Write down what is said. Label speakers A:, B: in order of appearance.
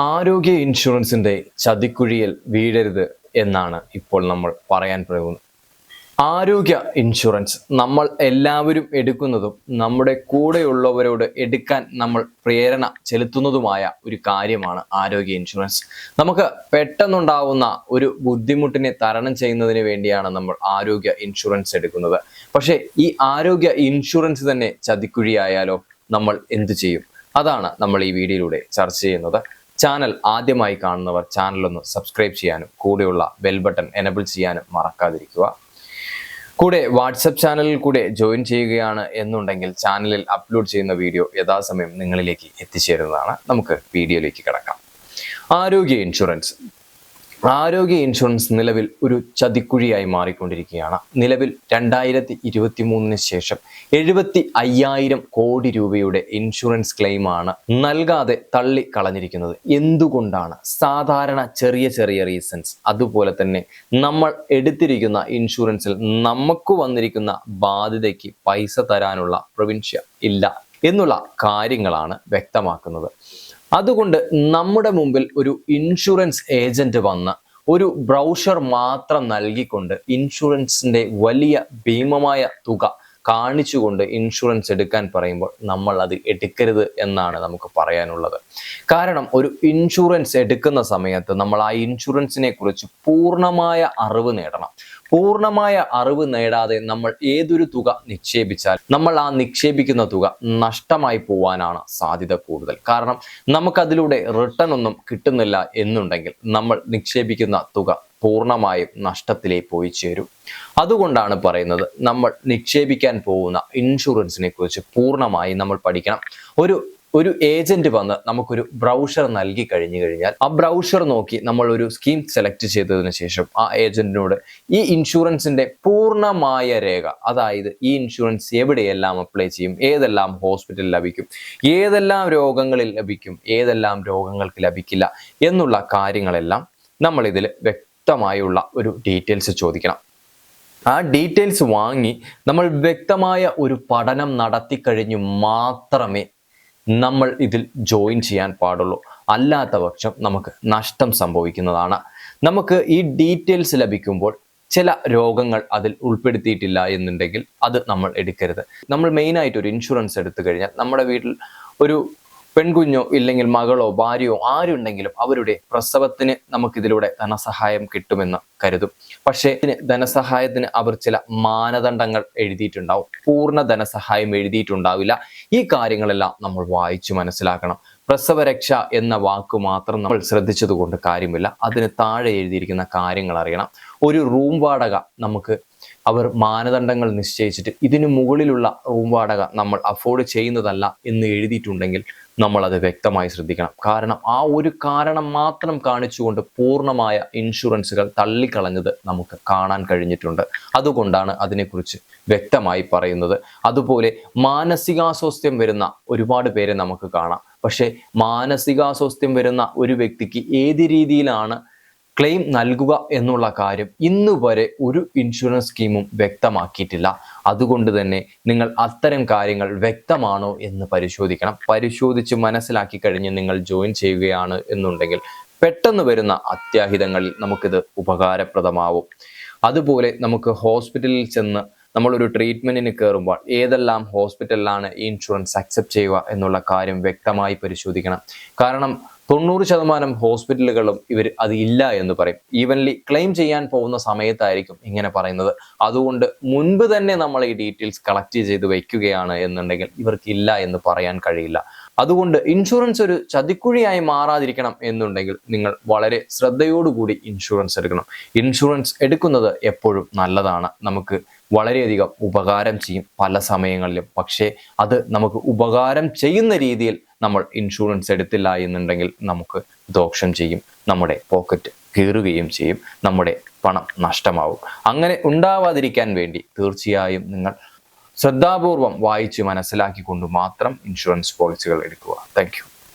A: ആരോഗ്യ ഇൻഷുറൻസിന്റെ ചതിക്കുഴിയിൽ വീഴരുത് എന്നാണ് ഇപ്പോൾ നമ്മൾ പറയാൻ പോകുന്നത്. ആരോഗ്യ ഇൻഷുറൻസ് നമ്മൾ എല്ലാവരും എടുക്കുന്നതും നമ്മുടെ കൂടെയുള്ളവരോട് എടുക്കാൻ നമ്മൾ പ്രേരണ ചെലുത്തുന്നതുമായ ഒരു കാര്യമാണ് ആരോഗ്യ ഇൻഷുറൻസ്. നമുക്ക് പെട്ടെന്നുണ്ടാവുന്ന ഒരു ബുദ്ധിമുട്ടിനെ തരണം ചെയ്യുന്നതിന് വേണ്ടിയാണ് നമ്മൾ ആരോഗ്യ ഇൻഷുറൻസ് എടുക്കുന്നത്. പക്ഷേ ഈ ആരോഗ്യ ഇൻഷുറൻസ് തന്നെ ചതിക്കുഴിയായാലോ നമ്മൾ എന്തു ചെയ്യും? അതാണ് നമ്മൾ ഈ വീഡിയോയിലൂടെ ചർച്ച ചെയ്യുന്നത്. ചാനൽ ആദ്യമായി കാണുന്നവർ ചാനൽ ഒന്ന് സബ്സ്ക്രൈബ് ചെയ്യാനും കൂടെയുള്ള ബെൽ ബട്ടൺ എനബിൾ ചെയ്യാനും മറക്കാതിരിക്കുക. കൂടെ വാട്സപ്പ് ചാനലിൽ കൂടെ ജോയിൻ ചെയ്യുകയാണ് എന്നുണ്ടെങ്കിൽ ചാനലിൽ അപ്ലോഡ് ചെയ്യുന്ന വീഡിയോ യഥാസമയം നിങ്ങളിലേക്ക് എത്തിച്ചേരുന്നതാണ്. നമുക്ക് വീഡിയോയിലേക്ക് കിടക്കാം. ആരോഗ്യ ഇൻഷുറൻസ്. ആരോഗ്യ ഇൻഷുറൻസ് നിലവിൽ ഒരു ചതിക്കുഴിയായി മാറിക്കൊണ്ടിരിക്കുകയാണ്. നിലവിൽ രണ്ടായിരത്തി ഇരുപത്തി മൂന്നിന് ശേഷം എഴുപത്തി അയ്യായിരം കോടി രൂപയുടെ ഇൻഷുറൻസ് ക്ലെയിമാണ് നൽകാതെ തള്ളി കളഞ്ഞിരിക്കുന്നത് എന്തുകൊണ്ടാണ്? സാധാരണ ചെറിയ ചെറിയ റീസൺസ് അതുപോലെ തന്നെ നമ്മൾ എടുത്തിരിക്കുന്ന ഇൻഷുറൻസിൽ നമുക്ക് വന്നിരിക്കുന്ന ബാധ്യതയ്ക്ക് പൈസ തരാനുള്ള പ്രവിൻഷ്യ ഇല്ല എന്നുള്ള കാര്യങ്ങളാണ് വ്യക്തമാക്കുന്നത്. അതുകൊണ്ട് നമ്മുടെ മുമ്പിൽ ഒരു ഇൻഷുറൻസ് ഏജന്റ് വന്ന് ഒരു ബ്രൗഷർ മാത്രം നൽകിക്കൊണ്ട് ഇൻഷുറൻസിന്റെ വലിയ ഭീമമായ തുക കാണിച്ചുകൊണ്ട് ഇൻഷുറൻസ് എടുക്കാൻ പറയുമ്പോൾ നമ്മൾ അത് എടുക്കരുത് എന്നാണ് നമുക്ക് പറയാനുള്ളത്. കാരണം ഒരു ഇൻഷുറൻസ് എടുക്കുന്ന സമയത്ത് നമ്മൾ ആ ഇൻഷുറൻസിനെ കുറിച്ച് പൂർണമായ അറിവ് നേടണം. പൂർണമായ അറിവ് നേടാതെ നമ്മൾ ഏതൊരു തുക നിക്ഷേപിച്ചാൽ നമ്മൾ ആ നിക്ഷേപിക്കുന്ന തുക നഷ്ടമായി പോവാനാണ് സാധ്യത കൂടുതൽ. കാരണം നമുക്കതിലൂടെ റിട്ടേൺ ഒന്നും കിട്ടുന്നില്ല എന്നുണ്ടെങ്കിൽ നമ്മൾ നിക്ഷേപിക്കുന്ന തുക പൂർണമായും നഷ്ടത്തിലേ പോയി ചേരും. അതുകൊണ്ടാണ് പറയുന്നത് നമ്മൾ നിക്ഷേപിക്കാൻ പോകുന്ന ഇൻഷുറൻസിനെ കുറിച്ച് പൂർണമായി നമ്മൾ പഠിക്കണം. ഒരു ഒരു ഏജന്റ് വന്ന് നമുക്കൊരു ബ്രൗഷർ നൽകി കഴിഞ്ഞു കഴിഞ്ഞാൽ ആ ബ്രൗഷർ നോക്കി നമ്മൾ ഒരു സ്കീം സെലക്ട് ചെയ്തതിന് ശേഷം ആ ഏജന്റിനോട് ഈ ഇൻഷുറൻസിന്റെ പൂർണമായ രേഖ അതായത് ഈ ഇൻഷുറൻസ് എവിടെയെല്ലാം അപ്ലൈ ചെയ്യും ഏതെല്ലാം ഹോസ്പിറ്റലിൽ ലഭിക്കും ഏതെല്ലാം രോഗങ്ങളിൽ ലഭിക്കും ഏതെല്ലാം രോഗങ്ങൾക്ക് ലഭിക്കില്ല എന്നുള്ള കാര്യങ്ങളെല്ലാം നമ്മൾ ഇതിൽ വ്യക്തമായുള്ള ഒരു ഡീറ്റെയിൽസ് ചോദിക്കണം. ആ ഡീറ്റെയിൽസ് വാങ്ങി നമ്മൾ വ്യക്തമായ ഒരു പഠനം നടത്തി കഴിഞ്ഞു മാത്രമേ നമ്മൾ ഇതിൽ ജോയിൻ ചെയ്യാൻ പാടുള്ളൂ. അല്ലാത്ത പക്ഷം നമുക്ക് നഷ്ടം സംഭവിക്കുന്നതാണ്. നമുക്ക് ഈ ഡീറ്റെയിൽസ് ലഭിക്കുമ്പോൾ ചില രോഗങ്ങൾ അതിൽ ഉൾപ്പെടുത്തിയിട്ടില്ല എന്നുണ്ടെങ്കിൽ അത് നമ്മൾ എടുക്കരുത്. നമ്മൾ മെയിനായിട്ട് ഒരു ഇൻഷുറൻസ് എടുത്തു കഴിഞ്ഞാൽ നമ്മുടെ വീട്ടിൽ ഒരു പെൺകുഞ്ഞോ ഇല്ലെങ്കിൽ മകളോ ഭാര്യയോ ആരുണ്ടെങ്കിലും അവരുടെ പ്രസവത്തിന് നമുക്കിതിലൂടെ ധനസഹായം കിട്ടുമെന്ന് കരുതും. പക്ഷേ ഇതിന് ധനസഹായത്തിന് അവർ ചില മാനദണ്ഡങ്ങൾ എഴുതിയിട്ടുണ്ടാവും. പൂർണ ധനസഹായം എഴുതിയിട്ടുണ്ടാവില്ല. ഈ കാര്യങ്ങളെല്ലാം നമ്മൾ വായിച്ചു മനസ്സിലാക്കണം. പ്രസവരക്ഷ എന്ന വാക്ക് മാത്രം നമ്മൾ ശ്രദ്ധിച്ചതുകൊണ്ട് കാര്യമില്ല. അതിന് താഴെ എഴുതിയിരിക്കുന്ന കാര്യങ്ങൾ അറിയണം. ഒരു റൂം വാടക നമുക്ക് അവർ മാനദണ്ഡങ്ങൾ നിശ്ചയിച്ചിട്ട് ഇതിനു മുകളിലുള്ള റൂം വാടക നമ്മൾ അഫോർഡ് ചെയ്യുന്നതല്ല എന്ന് എഴുതിയിട്ടുണ്ടെങ്കിൽ നമ്മൾ അത് വ്യക്തമായി ശ്രദ്ധിക്കണം. കാരണം ആ ഒരു കാരണം മാത്രം കാണിച്ചുകൊണ്ട് പൂർണമായ ഇൻഷുറൻസുകൾ തള്ളിക്കളഞ്ഞത് നമുക്ക് കാണാൻ കഴിഞ്ഞിട്ടുണ്ട്. അതുകൊണ്ടാണ് അതിനെക്കുറിച്ച് വ്യക്തമായി പറയുന്നത്. അതുപോലെ മാനസികാസ്വാസ്ഥ്യം വരുന്ന ഒരുപാട് പേരെ നമുക്ക് കാണാം. പക്ഷേ മാനസികാസ്വാസ്ഥ്യം വരുന്ന ഒരു വ്യക്തിക്ക് ഏത് രീതിയിലാണ് ക്ലെയിം നൽകുക എന്നുള്ള കാര്യം ഇന്ന് വരെ ഒരു ഇൻഷുറൻസ് സ്കീമും വ്യക്തമാക്കിയിട്ടില്ല. അതുകൊണ്ട് തന്നെ നിങ്ങൾ അത്തരം കാര്യങ്ങൾ വ്യക്തമാണോ എന്ന് പരിശോധിക്കണം. പരിശോധിച്ച് മനസ്സിലാക്കി കഴിഞ്ഞ് നിങ്ങൾ ജോയിൻ ചെയ്യുകയാണ് എന്നുണ്ടെങ്കിൽ പെട്ടെന്ന് വരുന്ന അത്യാഹിതങ്ങളിൽ നമുക്കിത് ഉപകാരപ്രദമാവും. അതുപോലെ നമുക്ക് ഹോസ്പിറ്റലിൽ ചെന്ന് നമ്മളൊരു ട്രീറ്റ്മെന്റിന് കയറുമ്പോൾ ഏതെല്ലാം ഹോസ്പിറ്റലിലാണ് ഇൻഷുറൻസ് അക്സെപ്റ്റ് ചെയ്യുക എന്നുള്ള കാര്യം വ്യക്തമായി പരിശോധിക്കണം. കാരണം തൊണ്ണൂറ് ശതമാനം ഹോസ്പിറ്റലുകളും ഇവർ അത് ഇല്ല എന്ന് പറയും. ഈവൻലി ക്ലെയിം ചെയ്യാൻ പോകുന്ന സമയത്തായിരിക്കും ഇങ്ങനെ പറയുന്നത്. അതുകൊണ്ട് മുൻപ് തന്നെ നമ്മൾ ഈ ഡീറ്റെയിൽസ് കളക്ട് ചെയ്ത് വയ്ക്കുകയാണ് എന്നുണ്ടെങ്കിൽ ഇവർക്കില്ല എന്ന് പറയാൻ കഴിയില്ല. അതുകൊണ്ട് ഇൻഷുറൻസ് ഒരു ചതിക്കുഴിയായി മാറാതിരിക്കണം എന്നുണ്ടെങ്കിൽ നിങ്ങൾ വളരെ ശ്രദ്ധയോടുകൂടി ഇൻഷുറൻസ് എടുക്കണം. ഇൻഷുറൻസ് എടുക്കുന്നത് എപ്പോഴും നല്ലതാണ്. നമുക്ക് വളരെയധികം ഉപകാരം ചെയ്യും പല സമയങ്ങളിലും. പക്ഷേ അത് നമുക്ക് ഉപകാരം ചെയ്യുന്ന രീതിയിൽ നമ്മൾ ഇൻഷുറൻസ് എടുത്തില്ല എന്നുണ്ടെങ്കിൽ നമുക്ക് ദോഷം ചെയ്യും നമ്മുടെ പോക്കറ്റ് കീറുകയും ചെയ്യും നമ്മുടെ പണം നഷ്ടമാവും. അങ്ങനെ ഉണ്ടാവാതിരിക്കാൻ വേണ്ടി തീർച്ചയായും നിങ്ങൾ ശ്രദ്ധാപൂർവം വായിച്ച് മനസ്സിലാക്കിക്കൊണ്ട് മാത്രം ഇൻഷുറൻസ് പോളിസികൾ എടുക്കുക. താങ്ക്